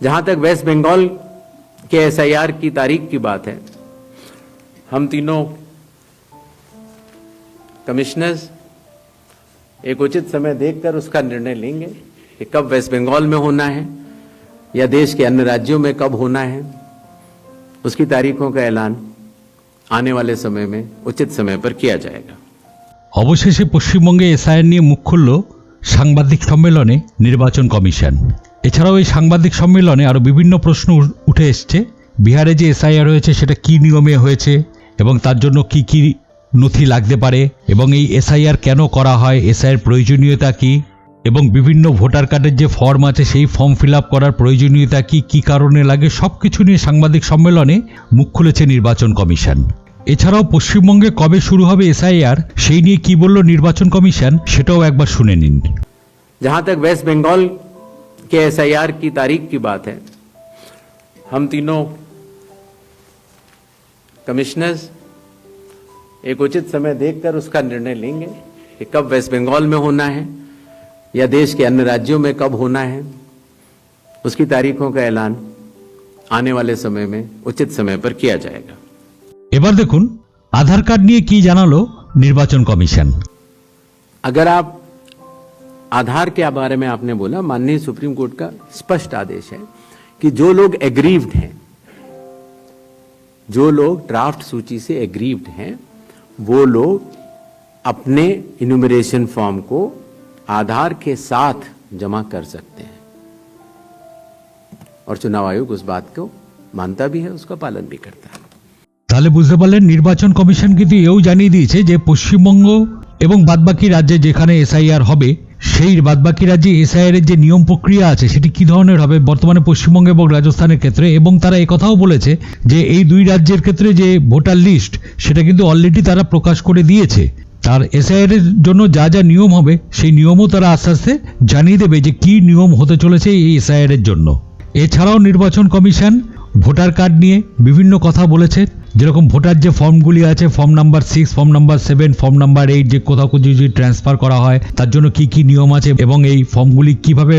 जहां तक वेस्ट बंगाल के एसआईआर की तारीख की बात है हम तीनों कमिश्नर्स एक उचित समय देखकर उसका निर्णय लेंगे कि कब वेस्ट बंगाल में होना है या देश के अन्य राज्यों में कब होना है उसकी तारीखों का ऐलान आने वाले समय में उचित समय पर किया जाएगा অবশেষে পশ্চিমবঙ্গে এসআইআর নিয়ে মুখ খুলল সাংবাদিক সম্মেলনে নির্বাচন কমিশন এছাড়াও এই সাংবাদিক সম্মেলনে আরও বিভিন্ন প্রশ্ন উ- উঠে এসছে বিহারে যে এসআইআর হয়েছে সেটা কি নিয়মে হয়েছে এবং তার জন্য কি কি নথি লাগতে পারে এবং এই এসআইআর কেন করা হয় এসআইআর প্রয়োজনীয়তা কি এবং বিভিন্ন ভোটার কার্ডের যে ফর্ম আছে সেই ফর্ম ফিল আপ করার প্রয়োজনীয়তা কি কি কারণে লাগে সব কিছু নিয়ে সাংবাদিক সম্মেলনে মুখ খুলেছে নির্বাচন কমিশন এছাড়াও পশ্চিমবঙ্গে কবে শুরু হবে এসআইআর সেই নিয়ে কি বলল নির্বাচন কমিশন সেটাও একবার শুনে নিন जहां तक वेस्ट बंगाल के एसआईआर की तारीख की बात है हम तीनों कमिश्नर्स एक उचित समय देखकर उसका निर्णय लेंगे कि कब वेस्ट बंगाल में होना है या देश के अन्य राज्यों में कब होना है उसकी तारीखों का ऐलान आने वाले समय में उचित समय पर किया जाएगा এবার দেখুন আধার কার্ড নিয়ে কি জানালো নির্বাচন কমিশন अगर आप आधार के बारे में आपने बोला माननीय सुप्रीम कोर्ट का स्पष्ट आदेश है कि जो लोग एग्रीव्ड हैं जो लोग ड्राफ्ट सूची से एग्रीव्ड हैं वो लोग अपने इन्यूमरेशन फॉर्म को आधार के साथ जमा कर सकते हैं और चुनाव आयोग उस बात को मानता भी है उसका पालन भी करता है তাহলে বুঝতে পারলেন নির্বাচন কমিশন কিন্তু এও জানিয়ে দিয়েছে যে পশ্চিমবঙ্গ এবং বাদবাকি রাজ্যে যেখানে এসআইআর হবে সেই বাদবাকি রাজ্যে এসআইআর এর যে নিয়ম প্রক্রিয়া আছে, সেটি কি ধরনের হবে বর্তমানে পশ্চিমবঙ্গ এবং রাজস্থানের ক্ষেত্রে? এবং তারা একথাও বলেছে যে এই দুই রাজ্যের ক্ষেত্রে যে ভোটার লিস্ট, সেটা কিন্তু অলরেডি তারা প্রকাশ করে দিয়েছে। তার এসআইআর এর জন্য যা যা নিয়ম হবে, সেই নিয়মও তারা আস্তে আস্তে জানিয়ে দেবে যে কি নিয়ম হতে চলেছে এই এসআইআর এর জন্য। এছাড়াও নির্বাচন কমিশন ভোটার কার্ড নিয়ে বিভিন্ন কথা বলেছে। যেরকম ভোটার যে ফর্মগুলি আছে, form number six form number seven form number eight যে কোথাও কোথাও যদি ট্রান্সফার করা হয়, তার জন্য কি কি নিয়ম আছে এবং এই ফর্মগুলি কীভাবে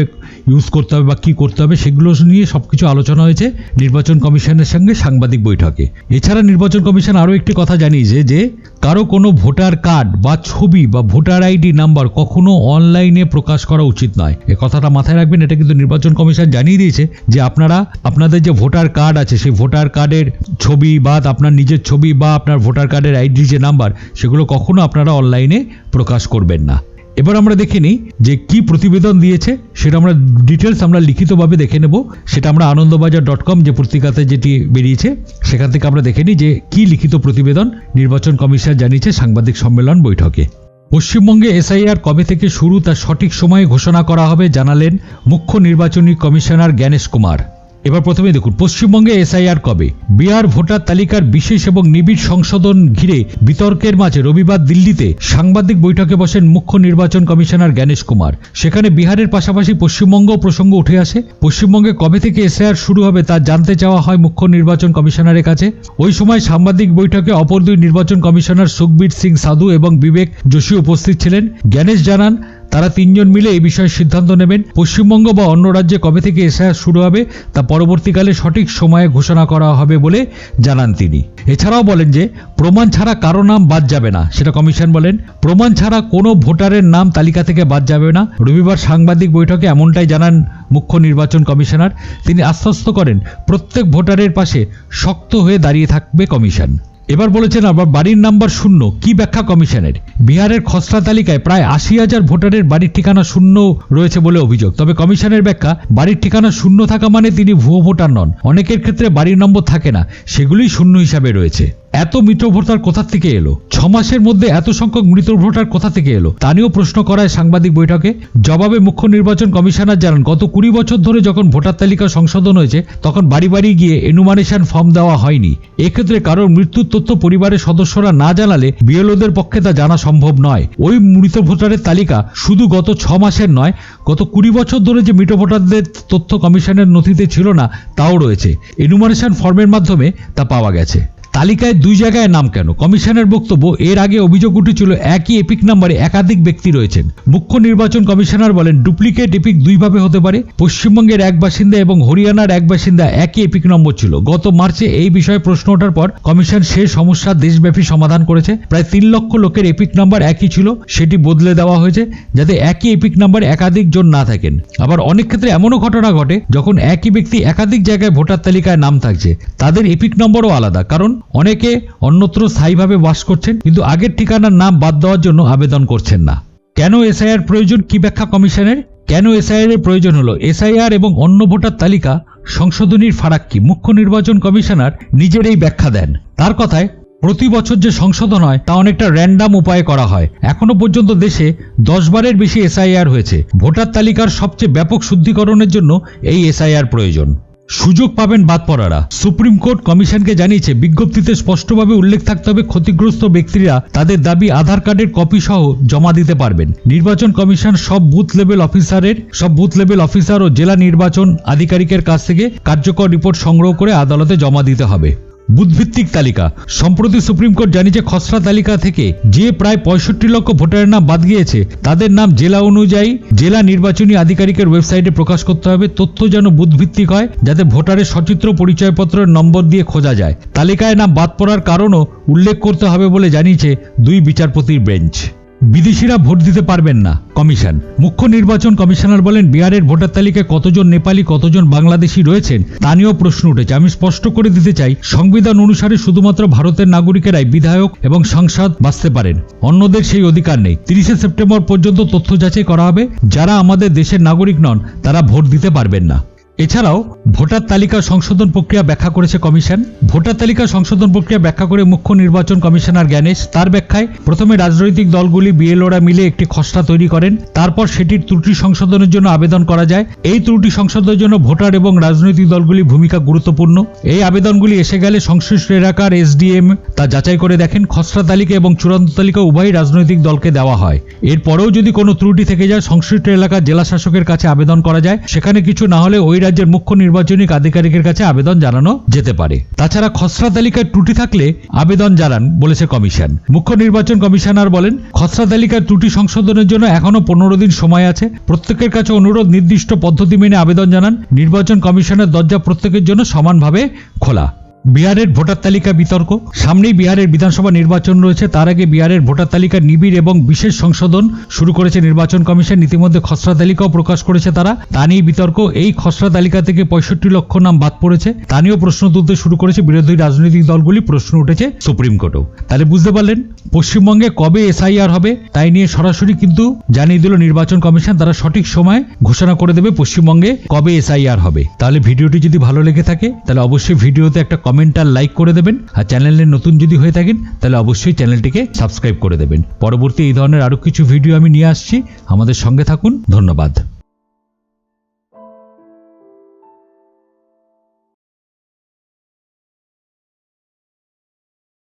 ইউজ করতে হবে বা কী করতে হবে সেগুলো নিয়ে সব কিছু আলোচনা হয়েছে নির্বাচন কমিশনের সঙ্গে সাংবাদিক বৈঠকে। এছাড়া নির্বাচন কমিশন আরও একটি কথা জানিয়েছে যে কারও কোনো ভোটার কার্ড বা ছবি বা ভোটার আইডি নাম্বার কখনো অনলাইনে প্রকাশ করা উচিত নয়। এ কথাটা মাথায় রাখবেন, এটা কিন্তু নির্বাচন কমিশন জানিয়ে দিয়েছে যে আপনারা, আপনাদের যে ভোটার কার্ড আছে, সেই ভোটার কার্ডের ছবি বা আপনার নিজের ছবি বা আপনার ভোটার কার্ডের আইডি যে নাম্বার, সেগুলো কখনো আপনারা অনলাইনে প্রকাশ করবেন না। এবার আমরা দেখে নিই যে কি প্রতিবেদন দিয়েছে, সেটা আমরা ডিটেলস আমরা লিখিতভাবে দেখে নেব। সেটা আমরা আনন্দবাজার ডট কম যে পত্রিকাতে যেটি বেরিয়েছে, সেখান থেকে আমরা দেখে নিই যে কি লিখিত প্রতিবেদন নির্বাচন কমিশন জানিয়েছে সাংবাদিক সম্মেলন বৈঠকে। পশ্চিমবঙ্গে এসআইআর কবে থেকে শুরু তার সঠিক সময়ে ঘোষণা করা হবে জানালেন মুখ্য নির্বাচনী কমিশনার জ্ঞানেশ কুমার। এবার প্রথমে দেখুন, পশ্চিমবঙ্গে এসআইআর কবে? বিহার ভোটার তালিকার বিশেষ এবং নিবিড় সংশোধন ঘিরে বিতর্কের মাঝে রবিবার দিল্লিতে সাংবাদিক বৈঠকে বসেন মুখ্য নির্বাচন কমিশনার জ্ঞানেশ কুমার। সেখানে বিহারের পাশাপাশি পশ্চিমবঙ্গ প্রসঙ্গ উঠে আসে। পশ্চিমবঙ্গে কবে থেকে এসআইআর শুরু হবে তা জানতে চাওয়া হয় মুখ্য নির্বাচন কমিশনারের কাছে। ওই সময় সাংবাদিক বৈঠকে অপর দুই নির্বাচন কমিশনার সুখবীর সিং সাধু এবং বিবেক যোশী উপস্থিত ছিলেন। জ্ঞানেশ জানান তারা তিনজন মিলে এই বিষয়ে সিদ্ধান্ত নেবেন। পশ্চিমবঙ্গ বা অন্য রাজ্যে কবে থেকে এসআইআর শুরু হবে তা পরবর্তীকালে সঠিক সময়ে ঘোষণা করা হবে বলে জানান তিনি। এছাড়াও বলেন যে, প্রমাণ ছাড়া কারও নাম বাদ যাবে না, সেটা কমিশন বলেন। প্রমাণ ছাড়া কোনো ভোটারের নাম তালিকা থেকে বাদ যাবে না। রবিবার সাংবাদিক বৈঠকে এমনটাই জানান মুখ্য নির্বাচন কমিশনার। তিনি আশ্বস্ত করেন, প্রত্যেক ভোটারের পাশে শক্ত হয়ে দাঁড়িয়ে থাকবে কমিশন। এবার বলেছেন আবার বাড়ির নাম্বার শূন্য। কি ব্যাখ্যা কমিশনের? বিহারের খসড়া তালিকায় প্রায় আশি হাজার ভোটারের বাড়ির ঠিকানা শূন্য রয়েছে বলে অভিযোগ। তবে কমিশনের ব্যাখ্যা, বাড়ির ঠিকানা শূন্য থাকা মানে তিনি ভুয়ো ভোটার নন। অনেকের ক্ষেত্রে বাড়ির নম্বর থাকে না। সেগুলি শূন্য হিসাবে রয়েছে। এত মৃত ভোটার কোথা থেকে এলো? ছ মাসের মধ্যে এত সংখ্যক মৃত ভোটার কোথা থেকে এলো? তা নিয়েও প্রশ্ন করায় সাংবাদিক বৈঠকে। জবাবে মুখ্য নির্বাচন কমিশনার জানান, গত কুড়ি বছর ধরে যখন ভোটার তালিকা সংশোধন হয়েছে, তখন বাড়ি বাড়ি গিয়ে এনুমারেশন ফর্ম দেওয়া হয়নি। এক্ষেত্রে কারোর মৃত্যুর তথ্য পরিবারের সদস্যরা না জানালে বিএলওদের পক্ষে তা জানা সম্ভব নয়। ওই মৃত ভোটারের তালিকা শুধু গত ছ মাসের নয়, গত কুড়ি বছর ধরে যে মৃত ভোটারদের তথ্য কমিশনের নথিতে ছিল না, তাও রয়েছে। এনুমারেশন ফর্মের মাধ্যমে তা পাওয়া গেছে। তালিকায় দুই জায়গায় নাম কেন? কমিশনের বক্তব্য, এর আগে অভিযোগ উঠেছিল একই এপিক নাম্বারে একাধিক ব্যক্তি রয়েছেন। মুখ্য নির্বাচন কমিশনার বলেন, ডুপ্লিকেট এপিক দুইভাবে হতে পারে। পশ্চিমবঙ্গের এক বাসিন্দা এবং হরিয়ানার এক বাসিন্দা একই এপিক নম্বর ছিল। গত মার্চে এই বিষয়ে প্রশ্ন ওঠার পর কমিশন সে সমস্যা দেশব্যাপী সমাধান করেছে। প্রায় তিন লক্ষ লোকের এপিক নাম্বার একই ছিল, সেটি বদলে দেওয়া হয়েছে, যাতে একই এপিক নাম্বার একাধিক জন না থাকেন। আবার অনেক ক্ষেত্রে এমনও ঘটনা ঘটে, যখন একই ব্যক্তি একাধিক জায়গায় ভোটার তালিকায় নাম থাকছে, তাদের এপিক নম্বরও আলাদা। কারণ অনেকে অন্যত্র স্থায়ীভাবে বাস করছেন, কিন্তু আগের ঠিকানার নাম বাদ দেওয়ার জন্য আবেদন করছেন না। কেন এসআইআর প্রয়োজন কি ব্যাখ্যা কমিশনের? কেন এসআইআর এর প্রয়োজন হলো? এসআইআর এবং অন্য ভোটার তালিকা সংশোধনীর ফারাক কি? মুখ্য নির্বাচন কমিশনার নিজের এই ব্যাখ্যা দেন। তার কথায়, প্রতি বছর যে সংশোধন হয়, তা অনেকটা র্যান্ডাম উপায়ে করা হয়। এখনও পর্যন্ত দেশে দশ বারের বেশি এসআইআর হয়েছে। ভোটার তালিকার সবচেয়ে ব্যাপক শুদ্ধিকরণের জন্য এই এসআইআর প্রয়োজন। সুযোগ পাবেন বাদ পড়ারা। সুপ্রিম কোর্ট কমিশনকে জানিয়েছে, বিজ্ঞপ্তিতে স্পষ্টভাবে উল্লেখ থাকতে হবে, ক্ষতিগ্রস্ত ব্যক্তিরা তাদের দাবি আধার কার্ডের কপি সহ জমা দিতে পারবেন। নির্বাচন কমিশন সব বুথ লেভেল অফিসারের, সব বুথ লেভেল অফিসার ও জেলা নির্বাচন আধিকারিকের কাছ থেকে কার্যকর রিপোর্ট সংগ্রহ করে আদালতে জমা দিতে হবে। বুথভিত্তিক তালিকা। সম্প্রতি সুপ্রিম কোর্ট জানিয়েছে, খসড়া তালিকা থেকে যে প্রায় পঁয়ষট্টি লক্ষ ভোটারের নাম বাদ গিয়েছে, তাদের নাম জেলা অনুযায়ী জেলা নির্বাচনী আধিকারিকের ওয়েবসাইটে প্রকাশ করতে হবে। তথ্য যেন বুথভিত্তিক হয়, যাতে ভোটারের সচিত্র পরিচয়পত্রের নম্বর দিয়ে খোঁজা যায়। তালিকায় নাম বাদ পড়ার কারণও উল্লেখ করতে হবে বলে জানিয়েছে দুই বিচারপতির বেঞ্চ। বিদেশিরা ভোট দিতে পারবেন না। কমিশন। মুখ্য নির্বাচন কমিশনার বলেন, বিহারের ভোটার তালিকায় কতজন নেপালি, কতজন বাংলাদেশি রয়েছেন, তা নিয়েও প্রশ্ন উঠেছে। আমি স্পষ্ট করে দিতে চাই, সংবিধান অনুসারে শুধুমাত্র ভারতের নাগরিকেরাই বিধায়ক এবং সাংসদ বাঁচতে পারেন। অন্যদের সেই অধিকার নেই। তিরিশে সেপ্টেম্বর পর্যন্ত তথ্য যাচাই করা হবে। যারা আমাদের দেশের নাগরিক নন, তারা ভোট দিতে পারবেন না। এছাড়াও ভোটার তালিকা সংশোধন প্রক্রিয়া ব্যাখ্যা করেছে কমিশন। ভোটার তালিকা সংশোধন প্রক্রিয়া ব্যাখ্যা করে মুখ্য নির্বাচন কমিশনার জ্ঞানেশ তার ব্যাখ্যায় প্রথমে রাজনৈতিক দলগুলি বিএলওরা মিলে একটি খসড়া তৈরি করেন, তারপর সেটির ত্রুটি সংশোধনের জন্য আবেদন করা যায়। এই ত্রুটি সংশোধনের জন্য ভোটার এবং রাজনৈতিক দলগুলির ভূমিকা গুরুত্বপূর্ণ। এই আবেদনগুলি এসে গেলে সংশ্লিষ্ট এলাকার এসডিএম তা যাচাই করে দেখেন, খসড়া তালিকা এবং চূড়ান্ত তালিকা উভয়ই রাজনৈতিক দলকে দেওয়া হয়। এরপরেও যদি কোনো ত্রুটি থেকে যায়, সংশ্লিষ্ট এলাকার জেলা শাসকের কাছে আবেদন করা যায়। সেখানে কিছু না হলে ওই রাজ্যের মুখ্য নির্বাচনী আধিকারিকের কাছে আবেদন জানানো যেতে পারে। তাছাড়া খসড়া তালিকায় ত্রুটি থাকলে আবেদন জানান, বলেছে কমিশন। মুখ্য নির্বাচন কমিশনার বলেন খসড়া তালিকার ত্রুটি সংশোধনের জন্য এখনও পনেরো দিন সময় আছে। প্রত্যেকের কাছে অনুরোধ, নির্দিষ্ট পদ্ধতি মেনে আবেদন জানান। নির্বাচন কমিশনের দরজা প্রত্যেকের জন্য সমানভাবে খোলা। বিহারের ভোটার তালিকা বিতর্ক? সামনেই বিহারের বিধানসভা নির্বাচন রয়েছে, তার আগে বিহারের ভোটার তালিকা নিবিড় এবং বিশেষ সংশোধন শুরু করেছে নির্বাচন কমিশন। ইতিমধ্যে খসড়া তালিকাও প্রকাশ করেছে তারা। তা নিয়ে বিতর্ক। এই খসড়া তালিকা থেকে পঁয়ষট্টি লক্ষ নাম বাদ পড়েছে। তা নিয়েও প্রশ্ন তুলতে শুরু করেছে বিরোধী রাজনৈতিক দলগুলি, প্রশ্ন উঠেছে সুপ্রিম কোর্টেও। তাহলে বুঝতে পারলেন, পশ্চিমবঙ্গে কবে এসআইআর হবে? তাই নিয়ে সরাসরি কিন্তু জানিয়ে দিল নির্বাচন কমিশন, তারা সঠিক সময় ঘোষণা করে দেবে পশ্চিমবঙ্গে কবে এসআইআর হবে। তাহলে ভিডিওটি যদি ভালো লেগে থাকে, তাহলে অবশ্যই ভিডিওতে একটা কমেন্ট আর লাইক করে দেবেন। আর চ্যানেলে নতুন যদি হয়ে থাকেন, তাহলে অবশ্যই চ্যানেলটিকে সাবস্ক্রাইব করে দেবেন। পরবর্তী এই ধরনের আরও কিছু ভিডিও আমি নিয়ে আসছি। আমাদের সঙ্গে থাকুন। ধন্যবাদ।